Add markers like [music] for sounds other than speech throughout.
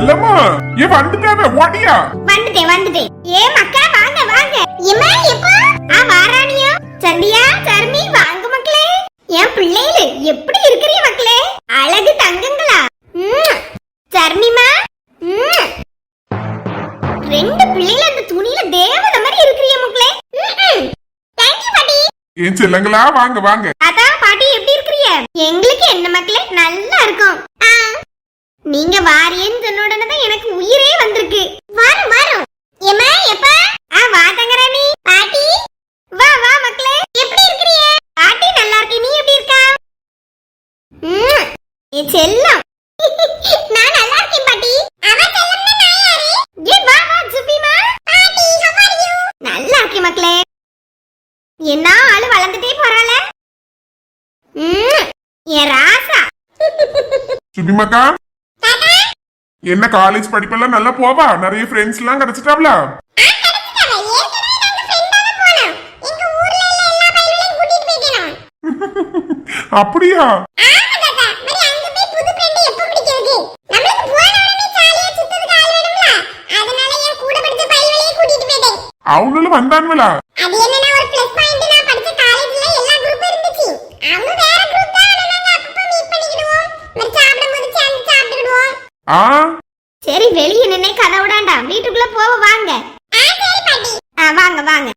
செல்லம்மா ஏன் வந்துட்டாவே ஓடியா. வந்துட்டேன் வந்துட்டேன். ஏ மக்கா வாங்க வாங்க. எம்மா எப்போ? ஆ வாராணியா சந்தியா சர்மி வாங்க மக்களே. என் பிள்ளைகளு எப்படி இருக்கிறீங்க மக்களே? அழகு தங்கங்களா. சர்மிமா. ரெண்டு பிள்ளைகள் அந்த துணியில தேவதை மாதிரி இருக்கிறீங்க மக்களே. தேங்க்யூ பாட்டி. ஏன் செல்லங்களா வாங்க வாங்க. அதான் பாட்டி எப்படி இருக்கிறீங்க? எங்களுக்கு என்ன மக்களே? நல்லா நீங்க வாரியேன்னு சொன்ன உடனே தான் எனக்கு உயிரே வந்திருக்கு. வரும் வரும் ஏமா எப்பா? ஆ வா தங்கராணி. பாட்டி. வா வா மக்களே. எப்படி இருக்கிறீங்க? பாட்டி நல்லா இருக்கேன். நீ எப்படி இருக்கா? ம், ஏ செல்லம். [laughs] நான் நல்லா இருக்கேன் பாட்டி. அவ செல்லம்னா நான் யாரு? ஏ வா வா சுபிமா பாட்டி how are you? நல்லா இருக்கேன் மக்களே. என்ன ஆளு வளர்ந்துட்டே போறாள? ம், என் ராசா. சுபிமாக்கா. என்ன காலேஜ் படிப்பெல்லாம் நல்லா போவா? நிறைய ஃப்ரெண்ட்ஸ் எல்லாம் கிடைச்சிட்டாவ்ல [laughs] அப்படியா? அவங்களும் வந்தானுங்களா? அது என்னன்னா ஒரு ப்ளஸ் பாயிண்ட் நான் படிச்ச காலேஜ்ல எல்லா குரூப்பும் இருந்துச்சு. அவங்க வேற குரூப் தான் ஆனா நாங்க அப்பப்ப மீட் பண்ணிக்கிடுவோம். மறு சாப்பிடும்போது சேர்ந்து சாப்பிட்டுக்கிடுவோம். ஆ சரி வெளிய நின்னே கதை விடாண்டா வீட்டுக்குள்ள போவ வாங்க. வாங்க வாங்க.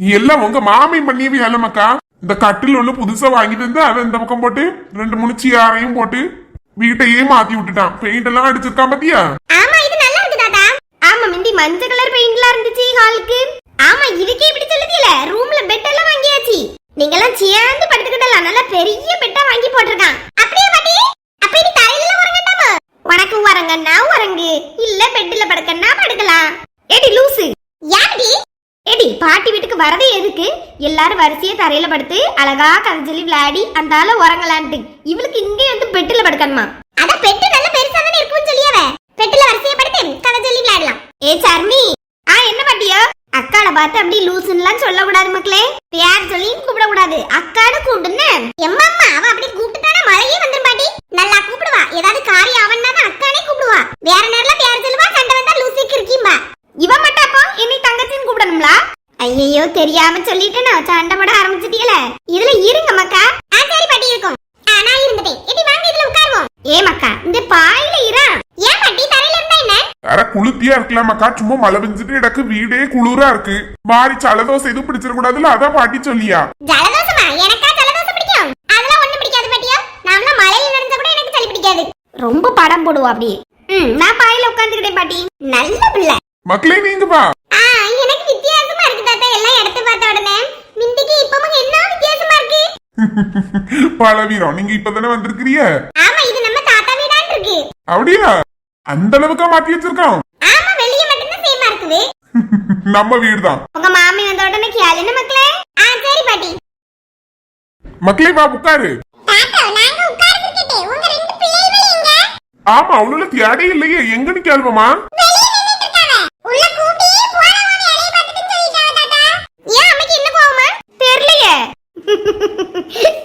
எல்லாம் உங்க மாமி பண்ணியவே மக்கா. இந்த கட்டில் ஒண்ணு புதுசா வாங்கிட்டு வந்து அதை இந்த பக்கம் போட்டு ரெண்டு மூணு சியாரையும் போட்டு வீட்டையே மாத்தி விட்டுட்டான். பெயிண்ட் எல்லாம் அடிச்சிருக்கான் பாத்தியா? ஆமா இது நல்லா இருக்கு தாத்தா. ஆமா முந்தி மஞ்சள் கலர் பெயிண்ட்லாம் இருந்துச்சு ஹாலுக்கு ஆமா இதுக்கே இப்படி சொல்லுதீல ரூம்ல பெட் எல்லாம் வாங்கியாச்சு. நீங்க எல்லாம் சேர்ந்து படுத்துக்கிட்டலாம். நல்லா பெரிய பெட்டா வாங்கி போட்டிருக்கான். அப்படியே பாட்டி? அப்ப இது தரையில உறங்கட்டாமா உனக்கு உறங்கன்னா உறங்கு இல்ல பெட்ல படுக்கன்னா படுக்கலாம். ஏடி லூசு. ஏடி பாட்டி வீட்டுக்கு வரதே எதுக்கு? எல்லாரும் வரிசையா தரையில படுத்து அழகா கதை சொல்லி விளையாடி அந்த ஆள உறங்கலான்ட்டு. இவளுக்கு இங்கே வந்து பெட்டில படுக்கணுமா? அத பெட்டு நல்ல பெருசா தானே இருக்கும்னு சொல்லியாவ? பெட்டில வரிசையா படுத்து கதை சொல்லி விளையாடலாம். ஏ சர்மி! ஆ என்ன பாட்டியோ? அக்கால பார்த்து அப்படி லூசுன்னுலாம் சொல்ல கூடாது மக்களே. பேர் சொல்லி கூப்பிட கூடாது அக்காடு கூப்பிடுன்னு. எம்மம்மா அவ அப்படி கூப்பிட்டுட்டானா? மழையே வந்துரும் பாட்டி. நல்லா கூப்பிடுவா ஏதாவது காரியம் அவன்னா தான் அக்கானே கூப்பிடுவா வேற நேரத்துல பேர் சொல்லுவா சண்டை வந்தா லூசிக்கு இருக்கீம்பா இவ மட்டும் அப்போ என்னை தங்கச்சின்னு கூப்பிடணும்லா ஐயோ தெரியாம சொல்லிட்டேனா சண்டை போட ஆரம்பிச்சிட்டீங்களே இதுல இருங்க மக்கா. ஆ சரி பாட்டி இருக்கும் ஆ, நான் இருந்துட்டேன். எடி வாங்க இதுல உட்காருவோம். ஏ மக்கா இந்த பாயில இரா. ஏன் பாட்டி தரையில இருந்தா என்ன? வேற குளுத்தியா இருக்கலாமாக்கா சும்மா மழை பெஞ்சிட்டு எனக்கு வீடே குளிரா இருக்கு. மாறி சலதோசை எதுவும் பிடிச்சிடக்கூடாதுல அதான் பாட்டி சொல்லியா? ஜலதோஷமா எனக்கா ஜலதோஷம் பிடிக்கும்? அதெல்லாம் ஒண்ணும் பிடிக்காது பாட்டியா. நாமலாம் மழையில நடந்தா கூட எனக்கு சளி பிடிக்காது. ரொம்ப படம் போடுவா அப்படியே. ம் நான் பாயில உட்கார்ந்துக்கிட்டேன் பாட்டி. நல்ல பிள்ளை. மக்களே நீங்க வா ஆ எனக்கு வித்தியாசமா இருக்கு தாத்தா எல்லாம் எடுத்து பார்த்த உடனே மிந்திக்கு இப்பவும் என்ன வித்தியாசமா இருக்கு [laughs] பழவீரம் நீங்க இப்பதானே வந்திருக்கிறிய ஆமா இது நம்ம தாத்தா வீடான் இருக்கு. அப்படியா? அந்த அளவுக்கா மாத்தி வச்சிருக்கோம்? ஆமா வெளிய மட்டும்தான் சேமா இருக்குது. [laughs] நம்ம வீடு தான் உங்க மாமி வந்த உடனே கேளுன்னு மக்களே? ஆ சரி பாட்டி. மக்களே வா உட்காரு. தாத்தா நாங்க உட்கார்ந்துக்கிட்டே உங்க ரெண்டு பிள்ளைகள் எங்க? ஆமா அவ்வளவு தேடே இல்லையே. எங்கன்னு கேள்வமா வெளிய நின்னுட்டு இருக்காங்க உள்ள கூட்டி போறவங்க வேலைய பார்த்துட்டு சொல்லிட்டாங்க தாத்தா ஏன் அம்மைக்கு என்ன கோவமா தெரியலையே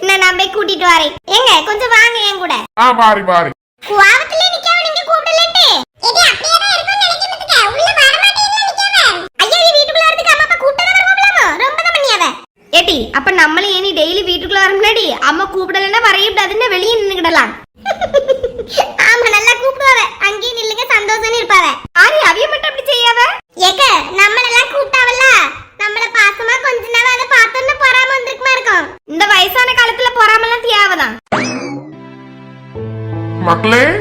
நான் நான் போய் கூட்டிட்டு வரேன் ஏங்க கொஞ்சம் வாங்க என் கூட. ஆ வாரி வாரி. குவாவத்துல நிக்காம நீங்க கூப்பிடலன்ட்டு. இது அப்படியே தான் இருக்கும்னு நினைக்கிறதுக்கு உள்ள வர மாட்டேங்கல நிக்காம ஐயா நீ வீட்டுக்குள்ள வரதுக்கு அம்மா அப்பா ரொம்ப தான் பண்ணியாவ நம்மளும் ஏனி டெய்லி வீட்டுக்குள்ள வர முன்னாடி அம்மா கூப்பிடலன்னா வரையக்கூடாதுன்னு வெளியே நின்னுக்கிடலாம். வயசான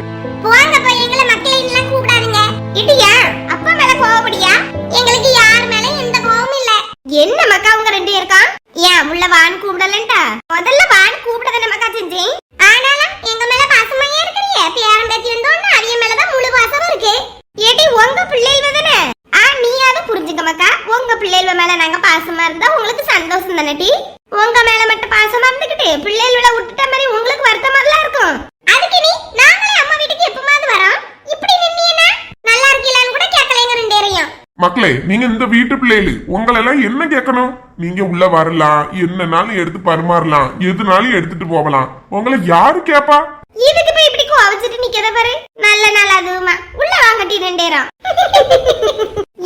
மக்களே நீங்க இந்த வீட்டு பிள்ளைகள் உங்களெல்லாம் என்ன கேட்கணும்? நீங்க உள்ள வரலாம் என்னனாலும் எடுத்து பரிமாறலாம் எதுனாலும் எடுத்துட்டு போகலாம். உங்களை யாரு கேப்பா? இதுக்கு போய் இப்படி கோவச்சிட்டு நிக்கத பாரு. நல்ல நாள் அதுவுமா. உள்ள வாங்கட்டி ரெண்டேரம்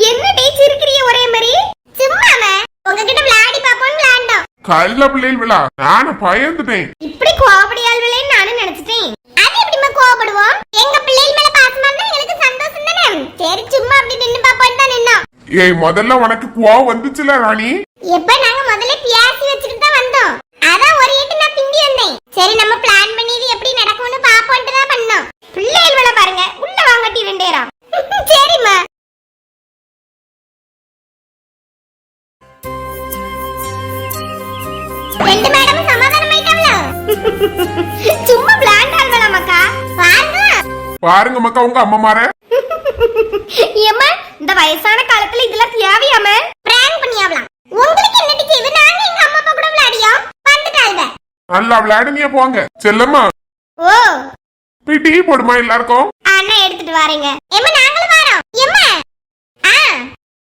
என்ன டேச்சு இருக்கிறீங்க ஒரே மாதிரி? சும்மாவே. உங்ககிட்ட விளையாடி பாப்போம்னு விளையாண்டோம். கல்ல பிள்ளைகள் விழா. நானும் பயந்துட்டேன். இப்படி கோவப்படியால் விளைன்னு நானும் நினைச்சிட்டேன். அது எப்படிமா கோவப்படுவோம் எங்க பிள்ளைகள் மேல பாசமா இருந்தா எங்களுக்கு சந்தோஷம் தானே சரி சும்மா அப்படி நின்னு பாப்போம் தான் நின்னோம் ஏய் முதல்ல உனக்கு கோவம் வந்துச்சுல ராணி. எப்ப நாங்க முதல்ல பியாசி வச்சுட்டு தான் வந்தோம். அதான் ஒரு எட்டு நான் பிந்தி வந்தேன். சரி நம்ம பிளான் பண்ணி இது எப்படி நடக்கும்னு பாப்போம்ட்டு தான் பண்ணோம். பிள்ளைகள் வேலை பாருங்க. உள்ள வாங்கட்டி ரெண்டேரம் [laughs] சரிம்மா. ரெண்டு மேடம் சமாதானம் ஆயிட்டாங்களோ? [laughs] சும்மா பிளான் ஆல்வலாம் மக்கா பாருங்க. பாருங்க மக்கா உங்க அம்மா மாற. ஏம்மா இந்த வயசான காலத்துல இதெல்லாம் தேவையாம பிராங்க் பண்ணியாவலாம். உங்களுக்கு என்ன செய்வு நாங்க எங்க அம்மா அப்பா கூட விளையாடியோம் வந்துட்டாங்க நல்லா விளையாடுங்க போங்க. செல்லம்மா. ஓ. போய் டீ போடுமா எல்லாருக்கும்? அண்ணா எடுத்துட்டு வரேங்க. ஏம்மா நாங்களும் வரோம். ஏம்மா. ஆ.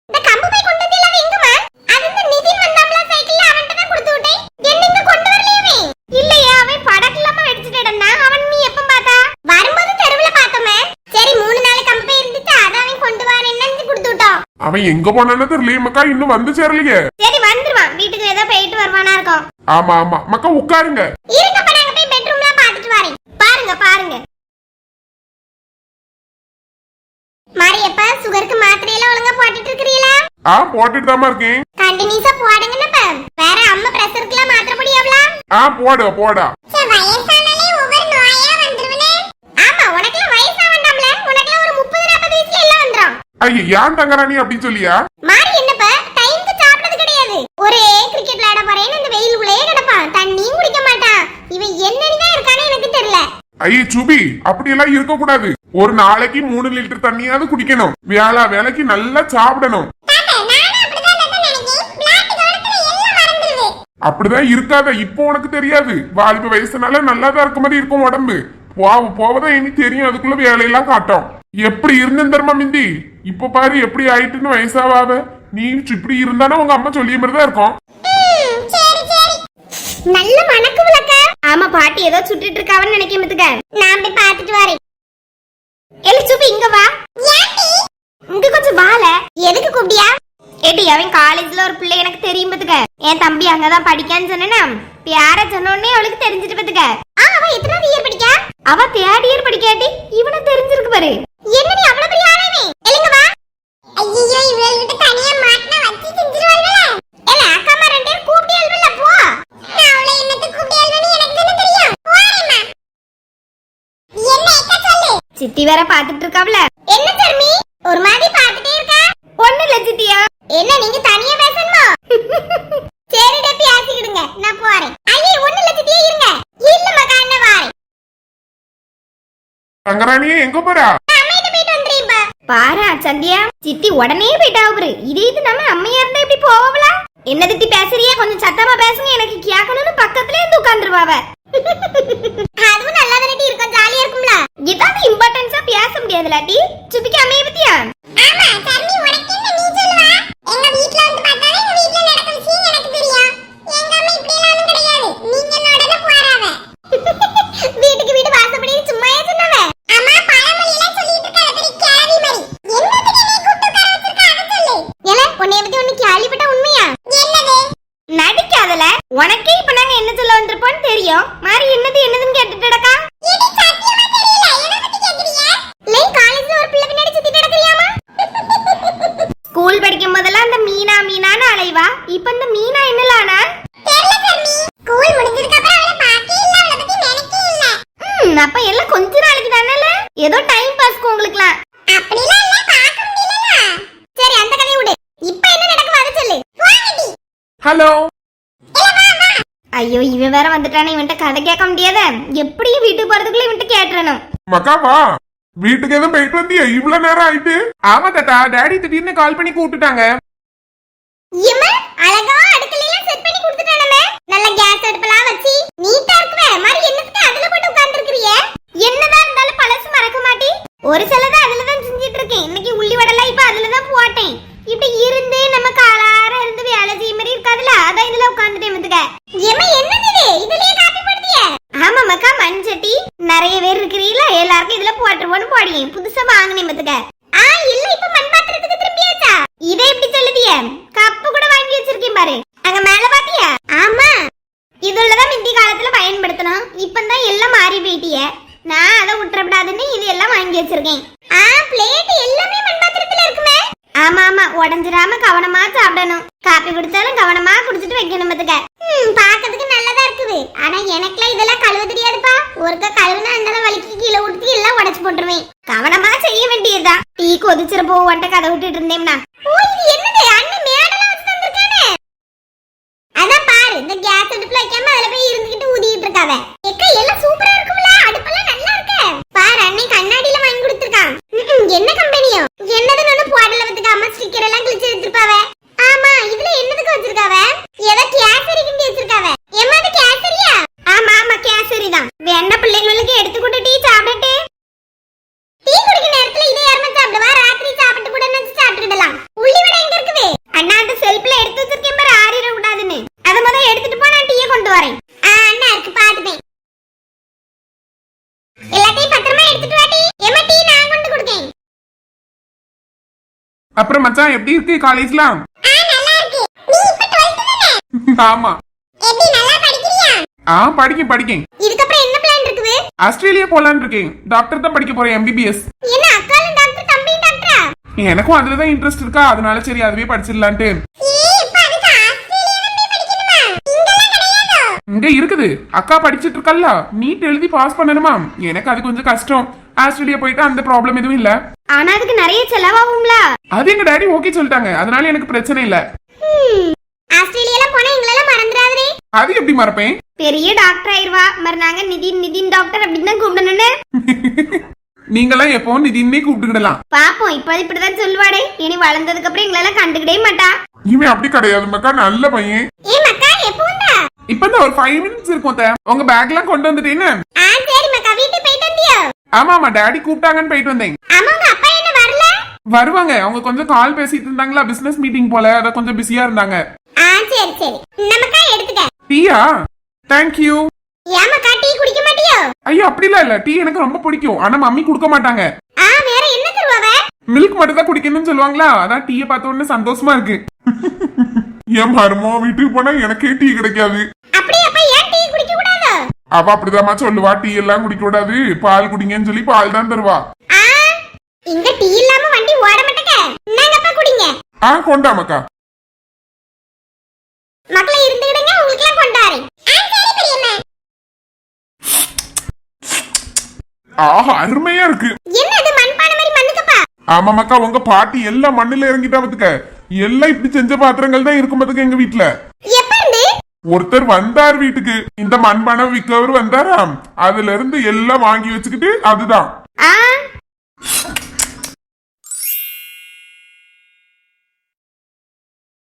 இந்த கம்பு போய் கொண்டு வந்து எல்லாம் எங்கம்மா அது இந்த நிதின் வந்தாம்ல சைக்கிள்ல அவன்கிட்ட தான் கொடுத்து விட்டேன் என்ன இங்க கொண்டு வரலையே இல்லையா அவன் படக்கலாம வெடிச்சிட்டு இருந்தான் அவன் நீ எப்ப பார்த்தா வரும்போது தெருவுல பார்த்தோமே சரி மூணு நாள் கம்பு இருந்துச்சு அத அவன் கொண்டு வரேன்னு கொடுத்து விட்டோம் அவன் எங்க போனான்னு தெரியலையே மக்கா இன்னும் வந்து சேரலையே. சரி வந்துருவான் வீட்டுக்கு ஏதோ போயிட்டு வருவானா இருக்கும். ஆமா ஆமா. மக்கா உட்காருங்க. இருக்கப்ப நாங்க போய் பெட்ரூம்ல பாத்துட்டு வரேன். பாருங்க பாருங்க. மாரியப்ப சுகருக்கு மாத்திரை எல்லாம் ஒழுங்கா போட்டுட்டு இருக்கிறீங்களா? ஆ போட்டுட்டு தாமா இருக்கேன். கண்டினியூஸா போடுங்கன்னப்ப வேற அம்மா பிரஷருக்குலாம் மாத்திரை பொடி எவ்வளோ ஆ போடு போடா. வயசானாலே ஒவ்வொரு நோயா வந்துருவனே ஆமா உனக்குலாம் வயசா வேண்டாம்ல உனக்குலாம் ஒரு முப்பது நாற்பது வயசுல எல்லாம் வந்துரும் ஐயா ஏன் தங்கராணி அப்படின்னு சொல்லியா? மாறி என்னப்ப? டைம்க்கு சாப்பிட்டது கிடையாது. ஒரே கிரிக்கெட் விளையாட போறேன்னு இந்த வெயிலுக்குள்ளேயே கிடப்பான். தண்ணியும் குடிக்க மாட்டான். இவன் என்னன்னு இருக்கானே எனக்கு தெரியல. ஐயே சுபி அப்படியெல்லாம் இருக்க கூடாது ஒரு நாளைக்கு மூணு லிட்டர் தண்ணியாவது குடிக்கணும். வேளா வேலைக்கு நல்லா சாப்பிடணும். அப்படிதான் இருக்காத. இப்போ உனக்கு தெரியாது. வாலிப வயசுனால நல்லா தான் இருக்க மாதிரி இருக்கும் உடம்பு. போவ போவதான் இனி தெரியும். அதுக்குள்ள வேலையெல்லாம் காட்டும். எப்படி இருந்தேன் தர்மா மிந்தி? இப்ப பாரு எப்படி ஆயிட்டுன்னு வயசாவாவ நீ இப்படி இருந்தானே உங்க அம்மா சொல்லிய மாதிரி தான் இருக்கும் நல்ல மணக்கு விளக்க. ஆமா பாட்டி ஏதோ சுட்டுட்டு இருக்காவன்னு நினைக்கிறதுக்க நான் போய் பாத்துட்டு வரேன். எலி சுப்பு இங்க வா. இங்க கொஞ்சம் வாழ எதுக்கு கூப்பிட்டியா? ஏடி அவன் காலேஜ்ல ஒரு பிள்ளை எனக்கு தெரியும் பத்துக்க என் தம்பி அங்கதான் படிக்கான்னு சொன்னா பேர சொன்னோடனே அவளுக்கு தெரிஞ்சிட்டு பத்துக்க அவன் எத்தனாவது இயர் படிக்கா? அவ தேர்ட் இயர் படிக்காட்டி இவனை தெரிஞ்சிருக்கு பாரு. என்ன நீ அவ்வளவு பெரிய ஆளாவே எலிங்க வா. ஐயோ இவள்கிட்ட தனியா மாட்டினா வச்சு செஞ்சிருவாள்ல ஏல அக்காமா ரெண்டு பேரும் கூப்பிட்டியல்ல போ. நான் அவளை என்னத்து கூப்பிட்டியல்னு எனக்கு தானே தெரியும். போறேம்மா. என்ன ஏக்க சொல்லு? சித்தி வேற பாத்துட்டு இருக்காவல என்ன தர்மி ஒரு மாதிரி பாத்துட்டே இருக்கா ஒண்ணு இல்ல சித்தியா என்ன நீங்க தனியா பேசணுமா சரி டப்பி ஆசிக்கிடுங்க நான் போறேன் ஐயே ஒண்ணு இல்ல சித்தியா இருங்க இல்ல மகா என்ன வாரேன் தங்கராணியே எங்க போறா பாரா சந்தியா சித்தி உடனே போயிட்டா அவரு இதே இது நம்ம அம்மையா இருந்தா இப்படி போவல என்ன திட்டி பேசுறியா? கொஞ்சம் சத்தமா பேசுங்க. எனக்கு கேட்கணும்னு பக்கத்துல இருந்து உட்கார்ந்துருவாவ. அதுவும் நல்லா தானே இருக்கும் ஜாலியா இருக்கும்ல. ஏதாவது இம்பார்ட்டன்ஸா பேச முடியாது லாட்டி சுபிக்கு அம்மைய பத்தியா ஆமா தம்பி உனக்கு என்ன நீ சொல்லுவா எங்க வீட்ல வந்து பார்த்தாலே எங்க வீட்ல நடக்கிற விஷயம் எனக்கு தெரியும் எங்க அம்மா இப்படி எல்லாம் ஒண்ணும் கிடையாது நீங்க என்னோட போறாவ வீட்டுக்கு வீடு வாசப்படி சும்மாயே சொன்னவ அம்மா பழமொழி எல்லாம் சொல்லிட்டு இருக்காத பெரிய கேவி மாதிரி என்னத்துக்கு நீ கூப்பிட்டு உட்கார வச்சிருக்க அத சொல்லு ஏல உன்னை பத்தி ஒண்ணு கேள்விப்பட்ட உண்மையா என்னது நடிக்காதல உனக்கே இப்ப நாங்க என்ன சொல்ல வந்திருப்போம்னு தெரியும் மாறி என்னது என்னதுன்னு கேட்டுட்டு நடக்கா ஸ்கூல் படிக்கும் போதெல்லாம் அந்த மீனா மீனான்னு அலைவா இப்ப இந்த மீனா என்னலானா ஸ்கூல் முடிஞ்சதுக்கு அப்புறம் அவளை பாக்கே இல்ல அவளை பத்தி நினைக்கே இல்ல ம் அப்ப எல்லாம் கொஞ்ச நாளைக்கு தானே ஏதோ டைம் பாஸ்க்கு உங்களுக்குலாம் அப்படிலாம் இல்ல பார்க்க முடியல சரி அந்த கதையை விடு இப்போ என்ன நடக்கும் அதை சொல்லு ஹலோ. ஐயோ இவன் வேற வந்துட்டானே இவன்ட்ட கதை கேட்க முடியாத. எப்படியும் வீட்டுக்கு போறதுக்குள்ள இவன்ட்ட கேட்டுறணும். மக்கா வா. வீட்டுக்கு எதுவும் போயிட்டு வந்தியா? இவ்வளவு நேரம் ஆயிட்டு. ஆமா தாத்தா. டாடி திடீர்னு கால் பண்ணி கூப்பிட்டுட்டாங்க. அழகா அடுக்கலையில செட் பண்ணி கொடுத்துட்டானே நல்ல கேஸ் அடுப்பெல்லாம் வச்சு நீட்டா இருக்குவே மாதிரி என்னத்துக்கு அதுல போட்டு உட்கார்ந்துருக்கிறிய என்னதான் இருந்தாலும் பழசு மறக்க மாட்டி ஒரு சிலதை அதுல தான் செஞ்சிட்டு இருக்கேன் இன்னைக்கு உள்ளி வடலாம் இப்ப அதுல தான் போட்டேன் இப்படி இருந்து நம்ம காலார இருந்து வேலை செய்ய மாதிரி இருக்காதுல அதான் இதுல உட்கார்ந்துட்டேன் வந்துக்க ஏமா என்னது இது இதுலயே காப்பி போடுதிய ஆமா மக்கா மண் சட்டி நிறைய பேர் இருக்கிறீங்களா எல்லாருக்கும் இதுல போட்டுருவோன்னு போடியேன் புதுசா வாங்கினேன் பத்துக்க ஆ இல்ல இப்ப மண் பாத்திரத்துக்கு திரும்பியாச்சா இதை எப்படி சொல்லுதிய கப்பு கூட வாங்கி வச்சிருக்கேன் பாரு அங்க மேல பாத்தியா ஆமா இதுலதான் முந்தி காலத்துல பயன்படுத்தணும் இப்பதான் எல்லாம் மாறி போயிட்டிய நான் அதை விட்டுறப்படாதுன்னு இது எல்லாம் வாங்கி வச்சிருக்கேன் ஆ பிளேட் எல்லாமே மண் பாத்திரத்துல இருக்குமே ஆமா ஆமா உடஞ்சிராம கவனமா சாப்பிடணும் காப்பி குடிச்சாலும் கவனமா குடிச்சிட்டு வைக்கணும் பத்துக்க ம் பாக்கிறதுக்கு நல்லதா இருக்குது ஆனா எனக்குலாம் இதெல்லாம் கழுவ தெரியாதுப்பா ஒருக்க கழுவுனா அந்த வலிக்கு கீழே ஊத்தி எல்லாம் உடைச்சு போட்டுருவேன் கவனமா செய்ய வேண்டியதுதான் டீ கொதிச்சிட போவான்ட்ட விட்டுட்டு இருந்தேம்னா அண்ணன் அதான் பாரு இந்த கேஸ் அடுப்புல வைக்காம அதுல போய் இருந்துகிட்டு ஊதிக்கிட்டு இருக்காவ. எக்கா எல்லாம் சூப்பரா இருக்கும்ல அடுப்பெல்லாம் நல்லா இருக்கு பாரு அண்ணன் கண்ணாடியில வாங்கி கொடுத்துருக்கான் ம்ம், என்ன கம்பெனியோ என்னதுன்னு ஒண்ணு போடல வந்துக்காம ஸ்டிக்கர் எல்லாம் கிழிச்சு வச்சிருப்பாவ ஆமா இதுல என்னதுக்கு வச்சிருக்காவ ஏதோ கேசரி கிண்டி வச்சிருக்காவ ஏமா அது கேசரியா ஆமா ஆமா கேசரி தான் வேணா பிள்ளைங்களுக்கு எடுத்து கொண்டு டீ சாப்பிடட்டு டீ குடிக்க நேரத்துல இதை யாருமே சாப்பிடுவா ராத்திரி சாப்பிட்டு கூட நினைச்சு சாப்பிட்டுடலாம் உள்ளி வடை எங்க இருக்குது அண்ணா அந்த செல்ஃப்ல எடுத்து வச்சிருக்கேன் பாரு ஆறிட கூடாதுன்னு அத முத எடுத்துட்டு போ நான் டீயை கொண்டு வரேன் ஆ அண்ணா இருக்கு பாத்துட்டேன் எல்லாத்தையும் பத்திரமா எடுத்துட்டு வாடி ஏமா டீ நான் கொண்டு கொடுக்கேன் மச்சான் எப்படி இருக்கு காலேஜ்லாம் ஆ நல்லா இருக்கு. நீ இப்ப 12th தானே? [laughs] ஆமா. ஆ இதுக்கப்புறம் என்ன பிளான் இருக்குது? ஆஸ்திரேலியா போலான்னு இருக்கேன். டாக்டர் தான் படிக்க போறேன் எம்பிபிஎஸ் என்ன அக்காலும் டாக்டர் தம்பியும் டாக்டரா எனக்கும் அதுல தான் இன்ட்ரெஸ்ட் இருக்கா? அதனால சரி அதுவே படிச்சிடலான்ட்டு. இங்க இருக்குது. அக்கா படிச்சிட்டு இருக்கல்ல. நீட் எழுதி பாஸ் பண்ணணுமா? எனக்கு அது கொஞ்சம் கஷ்டம். ஆஸ்திரேலியா போயிட்டு அந்த ப்ராப்ளம் எதுவும் இல்ல. ஆனா அதுக்கு நிறைய செலவாகும்ல. அது எங்க டாடி ஓகே சொல்லிட்டாங்க. அதனால எனக்கு பிரச்சனை இல்ல. ஆஸ்திரேலியால போனா எங்களெல்லாம் மறந்துடாதே. அது எப்படி மறப்பேன்? பெரிய டாக்டர் ஆயிருவா. மறு நாங்க நிதின் நிதின் டாக்டர் அப்படின்னு தான் கூப்பிடணும்னு. நீங்களாம் எப்பவும் நிதினே கூப்பிட்டுக்கிடலாம். பாப்போம். இப்ப இப்படிதான் சொல்லுவாடே. இனி வளர்ந்ததுக்கு அப்புறம் எங்களெல்லாம் கண்டுக்கிட்டே மாட்டா. இவன் அப்படி கிடையாது மக்கா நல்ல பையன். ஏ மக்கா எப்போ வந்தா இப்பதான் ஒரு ஃபைவ் மினிட்ஸ் இருக்கும் அத்தை. உங்க பேக் எல்லாம் கொண்டு வந்துட்டேன்னு ஆ சரி மக்கா வீட்டுக்கு போயிட்டு வந்தியோ? ஆமா ஆமா டாடி கூப்பிட்டாங்கன்னு போயிட்டு வந்தேன். ஆமா உங்க அப்பா என்ன வரல? வருவாங்க. அவங்க கொஞ்சம் கால் பேசிட்டு இருந்தாங்களா? பிசினஸ் மீட்டிங் போல. அத கொஞ்சம் பிஸியா இருந்தாங்க. ஆ சரி சரி. நமக்கா டீயா? தேங்க்யூ ஏமாக்கா டீ குடிக்க மாட்டியோ? ஐயோ அப்படிலாம் இல்ல. டீ எனக்கு ரொம்ப பிடிக்கும். ஆனா மம்மி கொடுக்க மாட்டாங்க. ஆ வேற என்ன தருவாவ மில்க் மட்டும் தான் குடிக்கணும்னு சொல்லுவாங்களா? அதான் டீயை பார்த்த உடனே சந்தோஷமா இருக்கு. [laughs] என் மருமோ வீட்டுக்கு போனா எனக்கே டீ கிடைக்காது. அவ அப்படிதாம்மா சொல்லுவா டீ எல்லாம் குடிக்க கூடாது பால் குடிங்கன்னு சொல்லி பால் தான் தருவா. ஆ இங்க டீ இல்லாம வண்டி ஓட மாட்டேங்க. என்னங்கப்பா குடிங்க. ஆ கொண்டா மக்கா மக்களை இருந்துக்கிடுங்க உங்களுக்கு எல்லாம் ஆஹா அருமையா இருக்கு. என்னது மண்பானை மாதிரி மண்ணுக்கப்பா? ஆமா மக்கா உங்க பாட்டி எல்லாம் மண்ணுல இறங்கிட்டா பாத்துக்க. எல்லாம் இப்படி செஞ்ச பாத்திரங்கள் தான் இருக்கும் பாத்துக்க எங்க வீட்டுல ஒருத்தர் வந்தார் வீட்டுக்கு. இந்த மண்பானை விற்கவர் வந்தாராம். அதுல இருந்து எல்லாம் வாங்கி வச்சுக்கிட்டு அதுதான்.